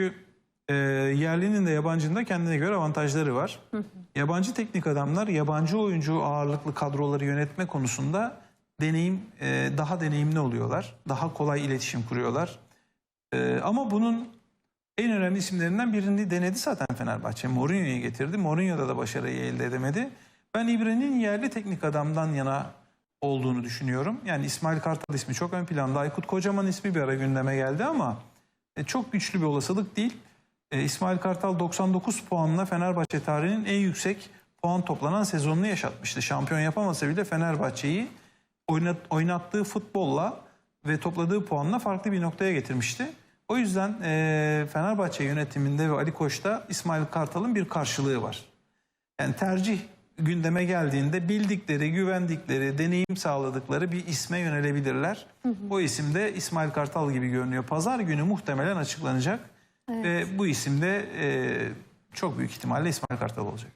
Çünkü e, yerlinin de yabancının da kendine göre avantajları var. Yabancı teknik adamlar yabancı oyuncu ağırlıklı kadroları yönetme konusunda deneyim e, daha deneyimli oluyorlar. Daha kolay iletişim kuruyorlar. E, ama bunun en önemli isimlerinden birini denedi zaten Fenerbahçe. Mourinho'yu getirdi. Mourinho'da da başarıyı elde edemedi. Ben İbre'nin yerli teknik adamdan yana olduğunu düşünüyorum. Yani İsmail Kartal ismi çok ön planda. Aykut Kocaman ismi bir ara gündeme geldi ama e, çok güçlü bir olasılık değil. E, İsmail Kartal 99 puanla Fenerbahçe tarihinin en yüksek puan toplanan sezonunu yaşatmıştı. Şampiyon yapamasa bile Fenerbahçe'yi oynat, oynattığı futbolla ve topladığı puanla farklı bir noktaya getirmişti. O yüzden e, Fenerbahçe yönetiminde ve Ali Koç'ta İsmail Kartal'ın bir karşılığı var. Yani tercih gündeme geldiğinde bildikleri, güvendikleri, deneyim sağladıkları bir isme yönelebilirler. O isim de İsmail Kartal gibi görünüyor. Pazar günü muhtemelen açıklanacak. Ve bu isim de e, çok büyük ihtimalle İsmail Kartal olacak.